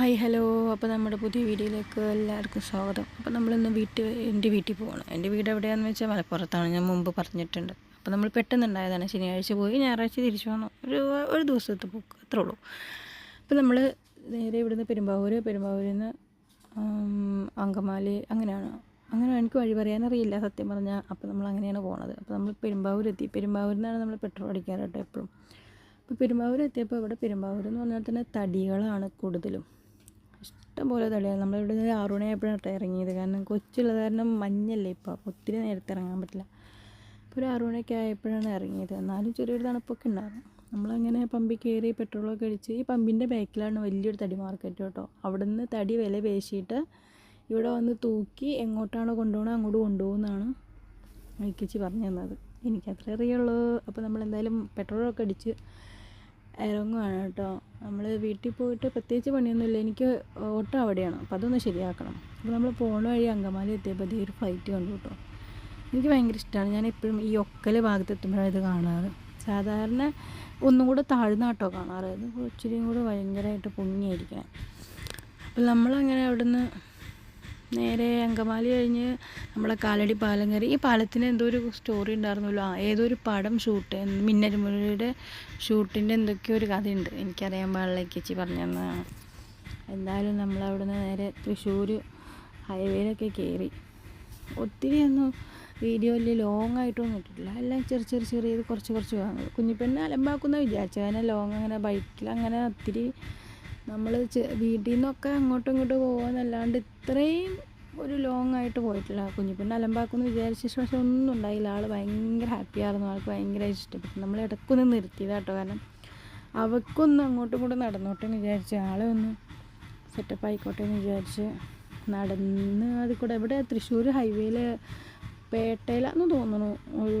Hi hello. അപ്പോൾ നമ്മുടെ പുതിയ വീഡിയോയിലേക്ക് എല്ലാവർക്കും സ്വാഗതം. അപ്പോൾ നമ്മളിന്ന് വീട്ടിൽ എന്റെ വീട്ടിൽ പോകണം എന്റെ വീട് എവിടെയാണെന്ന് വെച്ചാൽ മലപ്പുറത്താണ്. ഞാൻ മുമ്പ് പറഞ്ഞിട്ടുണ്ട്. അപ്പോൾ നമ്മൾ പെട്ടെന്നുണ്ടായതാണ്. ശനിയാഴ്ച പോയി ഞായറാഴ്ച തിരിച്ചു വന്നു. ഒരു ഒരു ദിവസത്തെ പോക്ക്. അത്രേ ഉള്ളൂ. അപ്പോൾ നമ്മൾ നേരെ ഇവിടുന്ന് പെരുമ്പാവൂർ പെരുമ്പാവൂരിൽ നിന്ന് അങ്കമാലി അങ്ങനെയാണ്. അങ്ങനെ എനിക്ക് വഴി പറയാനറിയില്ല സത്യം പറഞ്ഞാൽ അപ്പോൾ നമ്മൾ അങ്ങനെയാണ് പോണത്. അപ്പോൾ നമ്മൾ പെരുമ്പാവൂരെത്തി. പെരുമ്പാവൂരിൽ നിന്നാണ് നമ്മൾ പെട്രോൾ അടിക്കാറ് എപ്പോഴും. അപ്പോൾ പെരുമ്പാവൂർ എത്തിയപ്പോൾ ഇവിടെ പെരുമ്പാവൂർ എന്ന് പറഞ്ഞാൽ തന്നെ തടികളാണ് കൂടുതലും. ഇഷ്ടം പോലെ തടിയാണ് നമ്മളിവിടെ നിന്ന് ആറു മണിയായപ്പോഴാണ് ഇറങ്ങിയത്. കാരണം കൊച്ചുള്ളത് കാരണം മഞ്ഞല്ലേ ഇപ്പോൾ ഒത്തിരി നേരത്തെ ഇറങ്ങാൻ പറ്റില്ല. ഇപ്പോൾ ഒരു ആറു മണിയൊക്കെ ആയപ്പോഴാണ് ഇറങ്ങിയത്. എന്നാലും ചെറിയൊരു തണുപ്പൊക്കെ ഉണ്ടായിരുന്നു. നമ്മളങ്ങനെ പമ്പിൽ കയറി പെട്രോളൊക്കെ അടിച്ച് ഈ പമ്പിന്റെ ബാക്കിലാണ് വലിയൊരു തടി മാർക്കറ്റ് കേട്ടോ. അവിടെ നിന്ന് തടി വില പേശിയിട്ട് ഇവിടെ വന്ന് തൂക്കി എങ്ങോട്ടാണോ കൊണ്ടുപോകണോ അങ്ങോട്ട് കൊണ്ടുപോകുന്നതാണ് ഐക്കിച്ചി പറഞ്ഞു തന്നത്. എനിക്കത്ര അറിയുള്ളൂ. അപ്പോൾ നമ്മളെന്തായാലും പെട്രോളൊക്കെ അടിച്ച് ഇറങ്ങുവാണ് കേട്ടോ. നമ്മൾ വീട്ടിൽ പോയിട്ട് പ്രത്യേകിച്ച് പണിയൊന്നുമില്ല. എനിക്ക് ഓട്ടോ അവിടെയാണ്. അപ്പോൾ അതൊന്ന് ശരിയാക്കണം. അപ്പോൾ നമ്മൾ പോണ വഴി അങ്കമാലി എത്തിയപ്പോൾ ഒരു ഫ്ലൈറ്റ് കണ്ടു കേട്ടോ. എനിക്ക് ഭയങ്കര ഇഷ്ടമാണ് ഞാൻ എപ്പോഴും ഈ ഒക്കൽ ഭാഗത്ത് എത്തുമ്പോഴാണ് ഇത് കാണാറ്. സാധാരണ ഒന്നും കൂടെ താഴ്ന്ന കേട്ടോ കാണാറ്. ഇത് ഇച്ചിരിയും കൂടെ ഭയങ്കരമായിട്ട് പൊങ്ങിയായിരിക്കണം അപ്പോൾ നമ്മളങ്ങനെ അവിടുന്ന് നേരെ അങ്കമാലി കഴിഞ്ഞ് നമ്മളെ കാലടി പാലം കയറി ഈ പാലത്തിന് എന്തോ ഒരു സ്റ്റോറി ഉണ്ടായിരുന്നല്ലോ. ആ ഏതോ ഒരു പടം ഷൂട്ട് മിന്നരുമുരയുടെ ഷൂട്ടിന്റെ എന്തൊക്കെയോ ഒരു കഥയുണ്ട്. എനിക്കറിയാൻ പാടില്ല ചേച്ചി പറഞ്ഞു തന്നതാണ് എന്തായാലും നമ്മൾ അവിടുന്ന് നേരെ തൃശ്ശൂർ ഹൈവേയിലൊക്കെ കയറി ഒത്തിരി ഒന്നും വീഡിയോയിൽ ലോങ് ആയിട്ടൊന്നും ഇട്ടിട്ടില്ല. എല്ലാം ചെറിയ ചെറിയ ചെറിയത് കുറച്ച് കുറച്ച് വാങ്ങുള്ളൂ കുഞ്ഞിപ്പെണ്ണ് അലമ്പാക്കുന്ന വിചാരിച്ചു അങ്ങനെ ലോങ് അങ്ങനെ ബൈക്കിൽ അങ്ങനെ ഒത്തിരി നമ്മൾ വീട്ടിൽ നിന്നൊക്കെ അങ്ങോട്ടും ഇങ്ങോട്ടും പോകാന്നല്ലാണ്ട് ഇത്രയും ഒരു ലോങ് ആയിട്ട് പോയിട്ടില്ല. കുഞ്ഞിപ്പെണ്ണ് അലമ്പാക്കുമെന്ന് വിചാരിച്ച ശേഷം ഒന്നും ഉണ്ടായില്ല. ആൾ ഭയങ്കര ഹാപ്പിയായിരുന്നു ആൾക്ക് ഭയങ്കരമായിട്ട് ഇഷ്ടപ്പെട്ടു. നമ്മൾ ഇടയ്ക്കൊന്ന് നിർത്തിയതാ കേട്ടോ കാരണം അവൾക്കൊന്ന് അങ്ങോട്ടും ഇങ്ങോട്ടും നടന്നോട്ടെ എന്ന് വിചാരിച്ച് ആളെ ഒന്ന് സെറ്റപ്പ് ആയിക്കോട്ടെ എന്ന് വിചാരിച്ച് നടന്ന് അതിൽ കൂടെ ഇവിടെ തൃശ്ശൂർ ഹൈവേയിൽ പേട്ടയിലാന്ന് തോന്നുന്നു ഒരു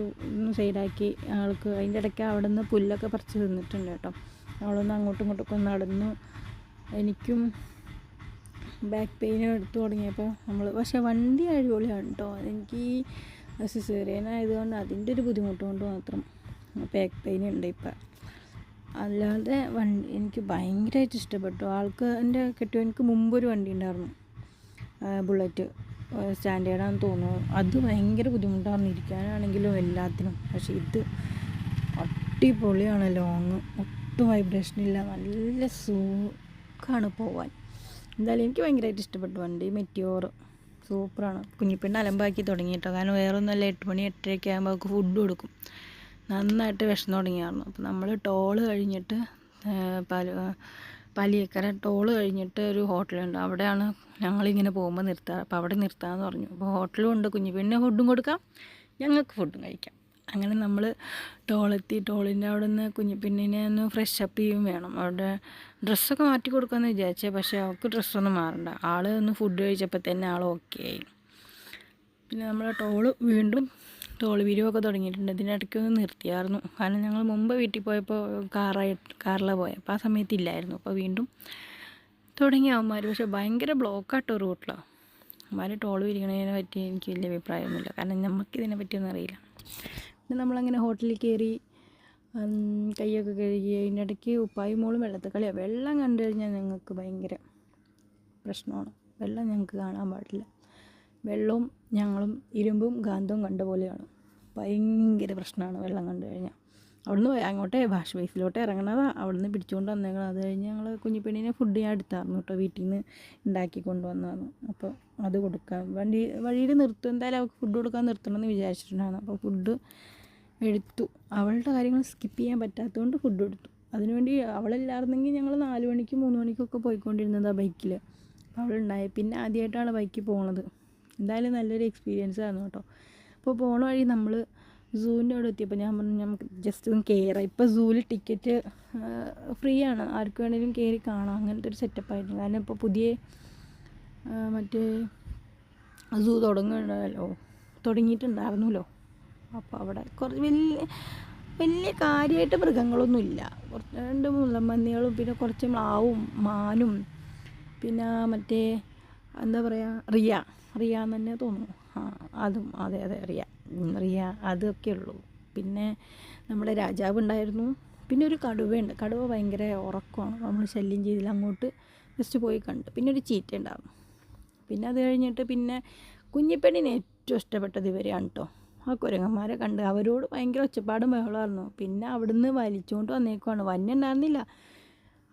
സൈഡാക്കി ആൾക്ക്. അതിന്റെ ഇടയ്ക്ക് അവിടെ നിന്ന് പുല്ലൊക്കെ പറിച്ച് തിന്നിട്ടുണ്ട് കേട്ടോ. അവളൊന്ന് അങ്ങോട്ടും ഇങ്ങോട്ടൊക്കെ നടന്നു. എനിക്കും ബാക്ക് പെയിൻ എടുത്തു തുടങ്ങിയപ്പോൾ നമ്മൾ പക്ഷേ വണ്ടി അടിപൊളിയാണ് കേട്ടോ. എനിക്ക് ആയതുകൊണ്ട് അതിന്റെ ഒരു ബുദ്ധിമുട്ട് കൊണ്ട് മാത്രം ബാക്ക് പെയിൻ ഉണ്ട് ഇപ്പം. അല്ലാതെ വണ്ടി എനിക്ക് ഭയങ്കരമായിട്ട് ഇഷ്ടപ്പെട്ടു. ആൾക്ക് എന്റെ കെട്ടിയവനക്ക് മുമ്പൊരു വണ്ടി ഉണ്ടായിരുന്നു. ബുള്ളറ്റ് സ്റ്റാൻഡേർഡാണെന്ന് തോന്നുന്നു. അത് ഭയങ്കര ബുദ്ധിമുട്ടാണ്. ഇരിക്കാനാണെങ്കിലും എല്ലാത്തിനും. പക്ഷേ ഇത് അടിപൊളിയാണ്. ലോങ് ഒട്ടും വൈബ്രേഷൻ ഇല്ല. നല്ല സുഖമാണ് പോവാൻ. എന്തായാലും എനിക്ക് ഭയങ്കരമായിട്ട് ഇഷ്ടപ്പെട്ടു വണ്ടി. മെറ്റിയോർ സൂപ്പറാണ്. കുഞ്ഞിപ്പിണ്ണ അലമ്പാക്കി തുടങ്ങി കേട്ടോ കാരണം വേറൊന്നുമല്ല എട്ട് മണി എട്ടരയൊക്കെ ആകുമ്പോൾ അവൾക്ക് ഫുഡ് കൊടുക്കും. നന്നായിട്ട് വിഷം തുടങ്ങിയായിരുന്നു അപ്പോൾ നമ്മൾ ടോൾ കഴിഞ്ഞിട്ട് പല പലിയക്കര ടോൾ കഴിഞ്ഞിട്ട് ഒരു ഹോട്ടലുണ്ട്. അവിടെയാണ് ഞങ്ങളിങ്ങനെ പോകുമ്പോൾ നിർത്താറ് അപ്പോൾ അവിടെ നിർത്താമെന്ന് പറഞ്ഞു. അപ്പോൾ ഹോട്ടലും ഉണ്ട്. കുഞ്ഞിപ്പെണ്ണിന് ഫുഡും കൊടുക്കാം. ഞങ്ങൾക്ക് ഫുഡും കഴിക്കാം. അങ്ങനെ നമ്മൾ ടോളെത്തി ടോളിന്റെ അവിടെ നിന്ന് കുഞ്ഞിപ്പിണ്ണിനെ ഒന്ന് ഫ്രഷ് അപ്പ് ചെയ്യും വേണം. അവിടെ ഡ്രസ്സൊക്കെ മാറ്റി കൊടുക്കാമെന്ന് വിചാരിച്ചേ പക്ഷേ അവൾക്ക് ഡ്രസ്സൊന്നും മാറണ്ട. ആൾ ഒന്ന് ഫുഡ് കഴിച്ചപ്പോൾ തന്നെ ആൾ ഓക്കെ ആയി. പിന്നെ നമ്മൾ ടോൾ വീണ്ടും ടോൾ വിരിവൊക്കെ തുടങ്ങിയിട്ടുണ്ട്. ഇതിനിടയ്ക്ക് ഒന്ന് നിർത്തിയായിരുന്നു കാരണം ഞങ്ങൾ മുമ്പ് വീട്ടിൽ പോയപ്പോൾ കാറായി കാറിലാണ് പോയത് അപ്പോൾ ആ സമയത്ത് ഇല്ലായിരുന്നു. അപ്പോൾ വീണ്ടും തുടങ്ങി അവന്മാർ പക്ഷേ ഭയങ്കര ബ്ലോക്കാട്ടോ റൂട്ടിലാണ് അവന്മാർ ടോൾ വിരിക്കണതിനെ പറ്റി എനിക്ക് വലിയ അഭിപ്രായമൊന്നുമില്ല. കാരണം നമുക്കിതിനെ പറ്റിയൊന്നും അറിയില്ല. പിന്നെ നമ്മളങ്ങനെ ഹോട്ടലിൽ കയറി കൈയൊക്കെ കഴുകി അതിന്റെ ഇടയ്ക്ക് ഉപ്പായി മോളും വെള്ളത്തിൽ കളിയാണ് വെള്ളം കണ്ടു കഴിഞ്ഞാൽ ഞങ്ങൾക്ക് ഭയങ്കര പ്രശ്നമാണ്. വെള്ളം ഞങ്ങൾക്ക് കാണാൻ പാടില്ല. വെള്ളവും ഞങ്ങളും ഇരുമ്പും ഗാന്ധവും കണ്ട പോലെയാണ്. ഭയങ്കര പ്രശ്നമാണ് വെള്ളം കണ്ടു കഴിഞ്ഞാൽ. അവിടുന്ന് അങ്ങോട്ടേ ഭാഷ ബേസിലോട്ട് ഇറങ്ങണതാണ് അവിടുന്ന് പിടിച്ചുകൊണ്ട് വന്നേക്കണം അത് കഴിഞ്ഞ് ഞങ്ങൾ കുഞ്ഞിപ്പെണ്ണിനെ ഫുഡ് ഞാൻ എടുത്തായിരുന്നു കേട്ടോ. വീട്ടിൽ നിന്ന് ഉണ്ടാക്കി കൊണ്ടുവന്നതാണ്. അപ്പോൾ അത് കൊടുക്കാം. വണ്ടി വഴിയിൽ നിർത്തും. എന്തായാലും അവൾക്ക് ഫുഡ് കൊടുക്കാൻ നിർത്തണമെന്ന് വിചാരിച്ചിട്ടുണ്ടായിരുന്നു. അപ്പോൾ ഫുഡ് എടുത്തു. അവളുടെ കാര്യങ്ങൾ സ്കിപ്പ് ചെയ്യാൻ പറ്റാത്തതുകൊണ്ട് ഫുഡ് എടുത്തു. അതിനുവേണ്ടി അവളില്ലായിരുന്നെങ്കിൽ ഞങ്ങൾ നാല് മണിക്ക് മൂന്ന് മണിക്കൊക്കെ ആ ബൈക്കിൽ അപ്പോൾ അവളുണ്ടായി പിന്നെ ആദ്യമായിട്ടാണ് ബൈക്കിൽ പോണത്. എന്തായാലും നല്ലൊരു എക്സ്പീരിയൻസ് ആയിരുന്നു കേട്ടോ. അപ്പോൾ പോണ വഴി നമ്മൾ സൂവിന്റെ അവിടെ എത്തിയപ്പോൾ ഞാൻ പറഞ്ഞു നമുക്ക് ജസ്റ്റ് ഒന്ന് കയറാം ഇപ്പോൾ സൂവിൽ ടിക്കറ്റ് ഫ്രീ ആണ്. ആർക്ക് വേണമെങ്കിലും കയറി കാണാം. അങ്ങനത്തെ ഒരു സെറ്റപ്പ് ആയിരുന്നു. കാരണം ഇപ്പോൾ പുതിയ മറ്റേ സൂ തുടങ്ങുന്നുണ്ടല്ലോ. തുടങ്ങിയിട്ടുണ്ടായിരുന്നല്ലോ. അപ്പോൾ അവിടെ കുറച്ച് വലിയ വലിയ കാര്യമായിട്ട് മൃഗങ്ങളൊന്നുമില്ല. കുറച്ച് രണ്ട് മുള്ളമ്പന്നികളും പിന്നെ കുറച്ച് മ്ലാവും മാനും പിന്നെ മറ്റേ എന്താ പറയുക റിയ. റിയ എന്ന് തന്നെ തോന്നുന്നു. ആ അതും അതെ അതെ റിയ. റിയ അതൊക്കെ ഉള്ളൂ. പിന്നെ നമ്മുടെ രാജാവ് ഉണ്ടായിരുന്നു. പിന്നെ ഒരു കടുവയുണ്ട് കടുവ ഭയങ്കര ഉറക്കമാണ്. നമ്മൾ ശല്യം ചെയ്തില്ല. അങ്ങോട്ട് ജസ്റ്റ് പോയി കണ്ട്. പിന്നെ ഒരു ചീറ്റ ഉണ്ടാകും പിന്നെ അത് കഴിഞ്ഞിട്ട് പിന്നെ കുഞ്ഞിപ്പെണ്ണിന് ഏറ്റവും ഇഷ്ടപ്പെട്ടത് ഇവരെയാണ് കേട്ടോ ആ കുരങ്ങന്മാരെ കണ്ട് അവരോട് ഭയങ്കര ഒച്ചപ്പാടും ബഹളമായിരുന്നു. പിന്നെ അവിടുന്ന് വലിച്ചുകൊണ്ട് വന്നേക്കുവാണ്. വന്യ ഉണ്ടായിരുന്നില്ല.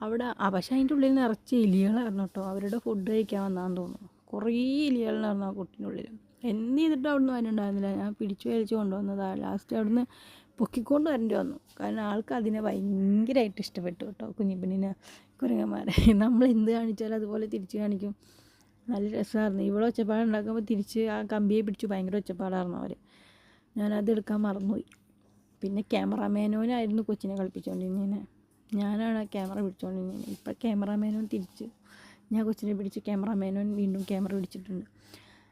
അവിടെ പക്ഷേ അതിന്റെ ഉള്ളിൽ നിറച്ച് എലികളായിരുന്നു കേട്ടോ. അവരുടെ ഫുഡ് കഴിക്കാൻ വന്നാന്ന് തോന്നുന്നു. കുറേ എലികളുണ്ടായിരുന്നു ആ കുട്ടിന്റെ ഉള്ളിൽ. എന്ത് ചെയ്തിട്ടും അവിടുന്ന് വന്നിട്ടുണ്ടായിരുന്നില്ല ഞാൻ പിടിച്ചു വലിച്ചു കൊണ്ടുവന്നതാണ് ലാസ്റ്റ് അവിടുന്ന് പൊക്കിക്കൊണ്ട് വരേണ്ടി വന്നു. കാരണം ആൾക്ക് അതിനെ ഭയങ്കരമായിട്ട് ഇഷ്ടപ്പെട്ടു കേട്ടോ കുഞ്ഞിപ്പെണ്ണിനെ കുരങ്ങന്മാരെ. നമ്മൾ എന്ത് കാണിച്ചാലും അതുപോലെ തിരിച്ച് കാണിക്കും. നല്ല രസമായിരുന്നു. ഇവിടെ ഒച്ചപ്പാടുണ്ടാക്കുമ്പോൾ തിരിച്ച് ആ കമ്പിയെ പിടിച്ചു ഭയങ്കര ഒച്ചപ്പാടായിരുന്നു അവർ ഞാനത് എടുക്കാൻ മറന്നുപോയി. പിന്നെ ക്യാമറാമാനോനായിരുന്നു കൊച്ചിനെ കളിപ്പിച്ചുകൊണ്ടിരുന്നതിനെ ഞാനാണ് ആ ക്യാമറ പിടിച്ചുകൊണ്ടിരുന്നത് ഇപ്പം ക്യാമറാമാനോൻ തിരിച്ച് ഞാൻ കൊച്ചിനെ പിടിച്ച് ക്യാമറാമാനോൻ വീണ്ടും ക്യാമറ പിടിച്ചിട്ടുണ്ട്.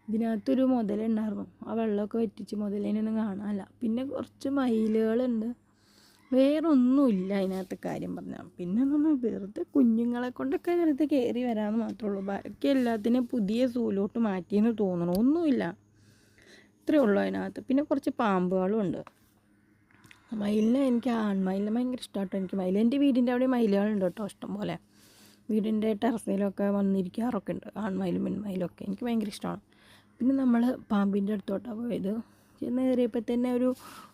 ഇതിനകത്തൊരു മുതലുണ്ടായിരുന്നു. ആ വെള്ളമൊക്കെ വറ്റിച്ച് മുതലേനൊന്നും കാണാനല്ല. പിന്നെ കുറച്ച് മയിലുകളുണ്ട്. വേറെ ഒന്നുമില്ല അതിനകത്ത് കാര്യം പറഞ്ഞാൽ പിന്നെ നമ്മൾ വെറുതെ കുഞ്ഞുങ്ങളെ കൊണ്ടൊക്കെ വെറുതെ കയറി വരാമെന്ന് മാത്രമേ ഉള്ളൂ. ബാക്കി എല്ലാത്തിനും പുതിയ സൂലോട്ട് മാറ്റിയെന്ന് തോന്നണം. ഒന്നുമില്ല. ഇത്രയേ ഉള്ളൂ അതിനകത്ത്. പിന്നെ കുറച്ച് പാമ്പുകളും ഉണ്ട്. മയിലിനെ എനിക്ക് ആൺമയിലിനെ ഭയങ്കര ഇഷ്ടമായിട്ടോ എനിക്ക് മയിൽ എന്റെ വീടിന്റെ അവിടെ മയിലുകളുണ്ട് കേട്ടോ ഇഷ്ടം പോലെ വീടിന്റെ ടെറസിലൊക്കെ വന്നിരിക്കാറൊക്കെ ഉണ്ട്. ആൺമയിലും പെൺമയിലും ഒക്കെ എനിക്ക് ഭയങ്കര ഇഷ്ടമാണ്. പിന്നെ നമ്മൾ പാമ്പിന്റെ അടുത്തോട്ടാണ് പോയത്. ചെന്ന് കയറിയപ്പോൾ തന്നെ ഒരു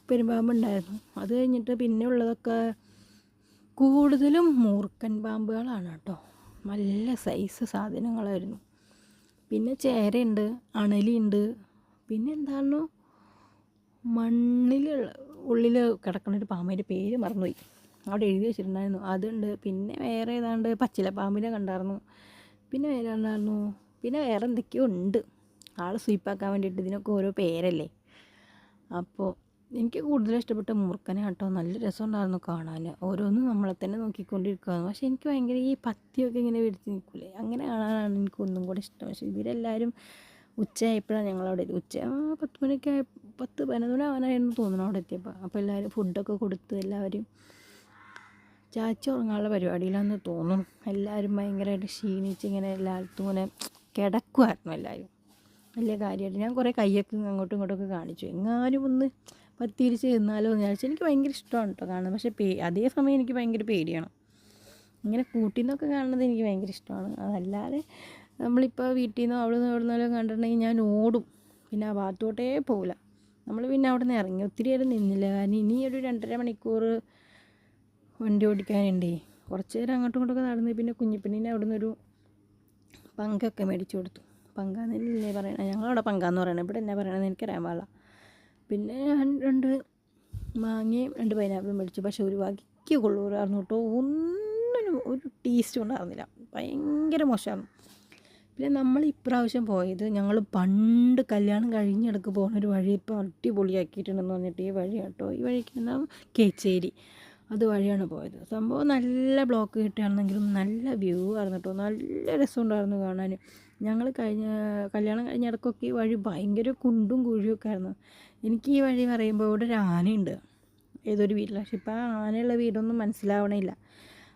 പെരുമ്പാമ്പുണ്ടായിരുന്നു അത് കഴിഞ്ഞിട്ട് പിന്നെ ഉള്ളതൊക്കെ കൂടുതലും മൂർക്കൻ പാമ്പുകളാണ് കേട്ടോ. നല്ല സൈസ് സാധനങ്ങളായിരുന്നു. പിന്നെ ചേരയുണ്ട് അണലിയുണ്ട് പിന്നെ എന്താണോ മണ്ണിൽ ഉള്ളിൽ കിടക്കുന്ന ഒരു പാമ്പിന്റെ പേര് മറന്നുപോയി. അവിടെ എഴുതി വെച്ചിട്ടുണ്ടായിരുന്നു. അതുണ്ട്. പിന്നെ വേറെ ഏതാണ്ട് പച്ചില പാമ്പിനെ കണ്ടായിരുന്നു. പിന്നെ വേറെ ഉണ്ടായിരുന്നു പിന്നെ വേറെ എന്തൊക്കെയോ ഉണ്ട്. ആൾ സ്വീപ്പാക്കാൻ വേണ്ടിയിട്ട് ഇതിനൊക്കെ ഓരോ പേരല്ലേ? അപ്പോൾ എനിക്ക് കൂടുതൽ ഇഷ്ടപ്പെട്ട മൂർക്കനെ കേട്ടോ. നല്ല രസമുണ്ടായിരുന്നു കാണാൻ ഓരോന്നും നമ്മളെ തന്നെ നോക്കിക്കൊണ്ടിരിക്കുകയാണ് പക്ഷേ എനിക്ക് ഭയങ്കര ഈ പത്തിയൊക്കെ ഇങ്ങനെ വിരിച്ച് നിൽക്കൂലേ? അങ്ങനെ കാണാനാണ് എനിക്ക് ഒന്നും കൂടെ ഇഷ്ടം. പക്ഷേ ഇവരെല്ലാവരും ഉച്ചയായപ്പോഴാണ് ഞങ്ങളവിടെ ഉച്ച പത്ത് മണിയൊക്കെ ആയ പത്ത് പതിനൊന്ന് മണി ആവാനായിരുന്നു തോന്നുന്നു അവിടെ എത്തിയപ്പോൾ. അപ്പോൾ എല്ലാവരും ഫുഡൊക്കെ കൊടുത്ത് എല്ലാവരും ചാച്ചി ഉറങ്ങാനുള്ള പരിപാടിയിലാണെന്ന് തോന്നുന്നു. എല്ലാവരും ഭയങ്കരമായിട്ട് ക്ഷീണിച്ച് ഇങ്ങനെ എല്ലായിടത്തും ഇങ്ങനെ കിടക്കുമായിരുന്നു എല്ലാവരും. വലിയ കാര്യമായിട്ട് ഞാൻ കുറേ കയ്യൊക്കെ അങ്ങോട്ടും ഇങ്ങോട്ടൊക്കെ കാണിച്ചു. എങ്ങാനും ഒന്ന് പത്തിരിച്ച് ചെന്നാലോ എന്ന് വിചാരിച്ചു. എനിക്ക് ഭയങ്കര ഇഷ്ടമാണ് കേട്ടോ കാണുന്നത്. പക്ഷേ പേ അതേ സമയം എനിക്ക് ഭയങ്കര പേടിയാണ്. ഇങ്ങനെ കൂട്ടിൽ നിന്നൊക്കെ കാണുന്നത് എനിക്ക് ഭയങ്കര ഇഷ്ടമാണ്. അതല്ലാതെ നമ്മളിപ്പോൾ വീട്ടിൽ നിന്നോ അവിടെ നിന്ന് എവിടെ കണ്ടിട്ടുണ്ടെങ്കിൽ ഞാൻ ഓടും. പിന്നെ ആ ഭാഗത്തോട്ടേ പോകില്ല നമ്മൾ പിന്നെ അവിടെ നിന്ന് ഇറങ്ങി. ഒത്തിരി നേരം നിന്നില്ല. കാരണം ഇനി ഒരു രണ്ടര മണിക്കൂർ വണ്ടി ഓടിക്കാനുണ്ടേ. കുറച്ച് നേരം അങ്ങോട്ടും ഇങ്ങോട്ടൊക്കെ നടന്ന് പിന്നെ കുഞ്ഞിപ്പിണ്ണിനെ അവിടെ നിന്നൊരു പങ്കൊക്കെ മേടിച്ചു കൊടുത്തു. പങ്കാന്നില്ലേ പറയണേ. ഞങ്ങളവിടെ പങ്കാന്ന് പറയണേ. ഇവിടെ എന്നാ പറയണതെന്ന് എനിക്കറിയാൻ പാടില്ല. പിന്നെ രണ്ട് മാങ്ങയും രണ്ട് പൈനാപ്പിളും മേടിച്ചു. പക്ഷേ ഒരു വകിക്ക് കൊള്ളൂരായിരുന്നു കേട്ടോ. ഒന്നിനും ഒരു ടേസ്റ്റ് ഉണ്ടായിരുന്നില്ല. ഭയങ്കര മോശമായിരുന്നു. പിന്നെ നമ്മൾ ഇപ്രാവശ്യം പോയത് ഞങ്ങൾ പണ്ട് കല്യാണം കഴിഞ്ഞിടക്ക് പോകുന്ന ഒരു വഴി ഇപ്പോൾ അടിപൊളിയാക്കിയിട്ടുണ്ടെന്ന് പറഞ്ഞിട്ട് ഈ വഴി കേട്ടോ. ഈ വഴിക്ക് എന്താ? കേച്ചേരി. അത് വഴിയാണ് പോയത്. സംഭവം നല്ല ബ്ലോക്ക് കിട്ടുകയാണെന്നെങ്കിലും നല്ല വ്യൂ ആയിരുന്നു കേട്ടോ. നല്ല രസമുണ്ടായിരുന്നു കാണാൻ. ഞങ്ങൾ കഴിഞ്ഞ കല്യാണം കഴിഞ്ഞ ഇടയ്ക്കൊക്കെ ഈ വഴി ഭയങ്കര കുണ്ടും കുഴിയൊക്കെ ആയിരുന്നു. എനിക്ക് ഈ വഴി പറയുമ്പോൾ ഇവിടെ ഒരു ആനയുണ്ട്. ഏതൊരു വീട്ടിൽ പക്ഷെ ഇപ്പം ആ ആനയുള്ള വീടൊന്നും മനസ്സിലാവണില്ല.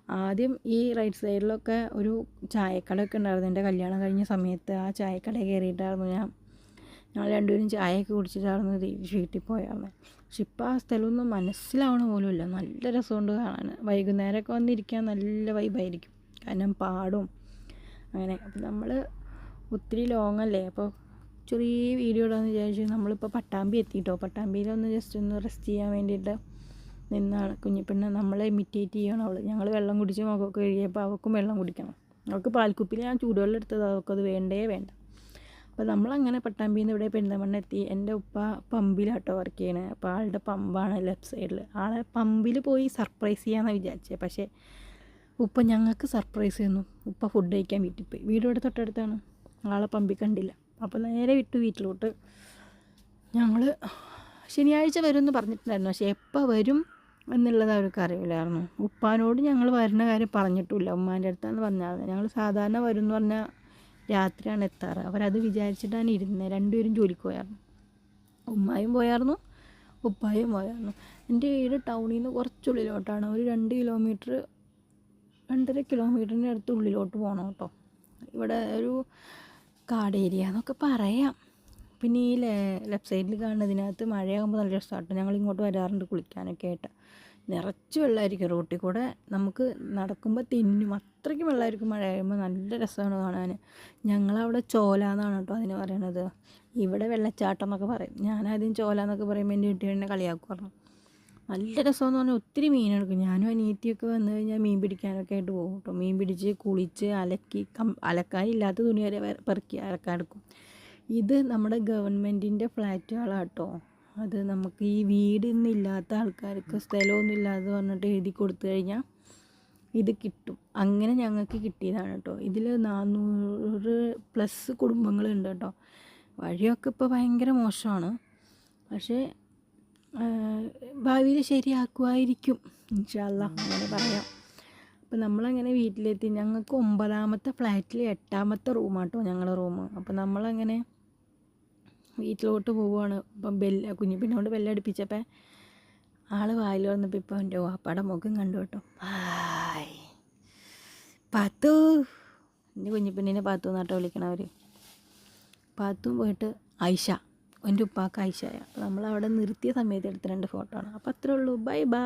ആദ്യം ഈ റൈറ്റ് സൈഡിലൊക്കെ ഒരു ചായക്കടയൊക്കെ ഉണ്ടായിരുന്നു. എന്റെ കല്യാണം കഴിഞ്ഞ സമയത്ത് ആ ചായക്കട കയറിയിട്ടായിരുന്നു ഞാൻ. ഞങ്ങൾ രണ്ടുപേരും ചായയൊക്കെ കുടിച്ചിട്ടായിരുന്നു വീട്ടിൽ പോയായിരുന്നു പക്ഷെ ഇപ്പോൾ ആ സ്ഥലമൊന്നും മനസ്സിലാവണ പോലുമില്ല നല്ല രസമുണ്ട് കാണാൻ. വൈകുന്നേരമൊക്കെ വന്നിരിക്കാൻ നല്ല വൈബായിരിക്കും കാരണം പാടും. അങ്ങനെ. അപ്പം നമ്മൾ ഒത്തിരി ലോങ് അല്ലേ? അപ്പോൾ ചെറിയ വീഡിയോ ഇടാമെന്ന് വിചാരിച്ചു നമ്മളിപ്പോൾ പട്ടാമ്പി എത്തിയിട്ടോ പട്ടാമ്പിയിലൊന്ന് ജസ്റ്റ് ഒന്ന് റെസ്റ്റ് ചെയ്യാൻ വേണ്ടിയിട്ട് നിന്നാണ്. കുഞ്ഞിപ്പെണ്ണ് നമ്മളെ ഇമിറ്റേറ്റ് ചെയ്യണം അവൾ ഞങ്ങൾ വെള്ളം കുടിച്ച് മുഖമൊക്കെ കഴുകിയപ്പോൾ അവൾക്കും വെള്ളം കുടിക്കണം. അവൾക്ക് പാൽക്കുപ്പിൽ ഞാൻ ചൂടുവെള്ളം എടുത്തത്. അവൾക്കത് വേണ്ടേ വേണ്ട. അപ്പോൾ നമ്മളങ്ങനെ പട്ടാമ്പിയിൽ നിന്ന് ഇവിടെ പെരിന്തമണ്ണ എത്തി. എന്റെ ഉപ്പ പമ്പിലാട്ടോ വർക്ക് ചെയ്യണത് അപ്പോൾ ആളുടെ പമ്പാണ് ലെഫ്റ്റ് സൈഡിൽ ആളെ പമ്പിൽ പോയി സർപ്രൈസ് ചെയ്യാമെന്നാണ് വിചാരിച്ചത് പക്ഷേ ഉപ്പ ഞങ്ങൾക്ക് സർപ്രൈസ് ചെയ്യുന്നു ഉപ്പ ഫുഡ് കഴിക്കാൻ വീട്ടിൽ പോയി. വീട് ഇവിടെ തൊട്ടടുത്താണ്. ആളെ പമ്പി കണ്ടില്ല. അപ്പോൾ നേരെ വിട്ടു വീട്ടിലോട്ട്. ഞങ്ങൾ ശനിയാഴ്ച വരുമെന്ന് പറഞ്ഞിട്ടുണ്ടായിരുന്നു. പക്ഷേ എപ്പോൾ വരും എന്നുള്ളത് അവർക്ക് അറിയില്ലായിരുന്നു. ഉപ്പാനോട് ഞങ്ങൾ വരുന്ന കാര്യം പറഞ്ഞിട്ടില്ല. ഉമ്മാന്റെ അടുത്താണ് പറഞ്ഞത് ഞങ്ങൾ സാധാരണ വരും പറഞ്ഞാൽ രാത്രിയാണ് എത്താറ്. അവരത് വിചാരിച്ചിട്ടാണ് ഇരുന്നത്. രണ്ടുപേരും ജോലിക്ക് പോയായിരുന്നു. ഉമ്മായും പോയായിരുന്നു ഉപ്പായും പോയായിരുന്നു. എന്റെ വീട് ടൗണിൽ നിന്ന് കുറച്ചുള്ളിലോട്ടാണ്. ഒരു രണ്ട് കിലോമീറ്റർ രണ്ടര കിലോമീറ്ററിന്റെ അടുത്ത് ഉള്ളിലോട്ട് പോകണം കേട്ടോ. ഇവിടെ ഒരു കാട് ഏരിയ എന്നൊക്കെ പറയാം. പിന്നെ ഈ ലെഫ്റ്റ് സൈഡിൽ കാണുന്നതിനകത്ത് മഴയാകുമ്പോൾ നല്ല രസമാട്ടോ ഞങ്ങൾ ഇങ്ങോട്ട് വരാറുണ്ട് കുളിക്കാനൊക്കെ ആയിട്ട്. നിറച്ച് വെള്ളമായിരിക്കും റോട്ടിൽ കൂടെ. നമുക്ക് നടക്കുമ്പോൾ തിന്നും അത്രയ്ക്ക് വെള്ളമായിരിക്കും മഴ കഴിയുമ്പോൾ നല്ല രസമാണ് കാണാൻ. ഞങ്ങളവിടെ ചോല എന്നാണ് കേട്ടോ അതിന് പറയണത്. ഇവിടെ വെള്ളച്ചാട്ടം എന്നൊക്കെ പറയും. ഞാനാദ്യം ചോല എന്നൊക്കെ പറയുമ്പോൾ എന്റെ വീട്ടിൽ എന്നെ കളിയാക്കുമായിരുന്നു നല്ല രസമെന്ന് പറഞ്ഞാൽ ഒത്തിരി മീനെടുക്കും ഞാനും അനിയത്തിയൊക്കെ വന്നു കഴിഞ്ഞാൽ മീൻ പിടിക്കാനൊക്കെ ആയിട്ട് പോകും കേട്ടോ മീൻ പിടിച്ച് കുളിച്ച് അലക്കി കം അലക്കാനില്ലാത്ത തുണി വരെ പെറുക്കി അലക്കാൻ എടുക്കും. ഇത് നമ്മുടെ ഗവൺമെന്റിന്റെ ഫ്ലാറ്റുകളാണ് കേട്ടോ അത് നമുക്ക് ഈ വീടൊന്നും ഇല്ലാത്ത ആൾക്കാർക്ക് സ്ഥലമൊന്നും ഇല്ലാതെ പറഞ്ഞിട്ട് എഴുതി കൊടുത്തു കഴിഞ്ഞാൽ ഇത് കിട്ടും. അങ്ങനെ ഞങ്ങൾക്ക് കിട്ടിയതാണ് കേട്ടോ ഇതിൽ നാനൂറ് പ്ലസ് കുടുംബങ്ങളുണ്ട് കേട്ടോ. വഴിയൊക്കെ ഇപ്പോൾ ഭയങ്കര മോശമാണ്. പക്ഷേ ഭാവിയിൽ ശരിയാക്കുമായിരിക്കും ഇൻഷാല്ല അങ്ങനെ പറയാം. അപ്പോൾ നമ്മളങ്ങനെ വീട്ടിലെത്തി. ഞങ്ങൾക്ക് ഒമ്പതാമത്തെ ഫ്ലാറ്റിൽ എട്ടാമത്തെ റൂമാട്ടോ ഞങ്ങളുടെ റൂം. അപ്പോൾ നമ്മളങ്ങനെ വീട്ടിലോട്ട് പോവുകയാണ്. അപ്പം ബെല്ല കുഞ്ഞു കൊണ്ട് ബെല്ലടിപ്പിച്ചപ്പോൾ ആൾ വായിൽ വന്നപ്പോൾ ഇപ്പോൾ എന്റെ വാപ്പാടെ മുഖം കണ്ടു കേട്ടോ. ഹായ് പാത്തു. എന്റെ കുഞ്ഞിപ്പെണ്ണിനെ പാത്തു എന്നാട്ടോ വിളിക്കണവർ പാത്തും പോയിട്ട് ഐഷ എന്റെ ഉപ്പാക്ക് ഐഷയ. നമ്മളവിടെ നിർത്തിയ സമയത്ത് എടുത്ത രണ്ട് ഫോട്ടോ ആണ് അപ്പോൾ അത്രേ ഉള്ളൂ. Bye bye.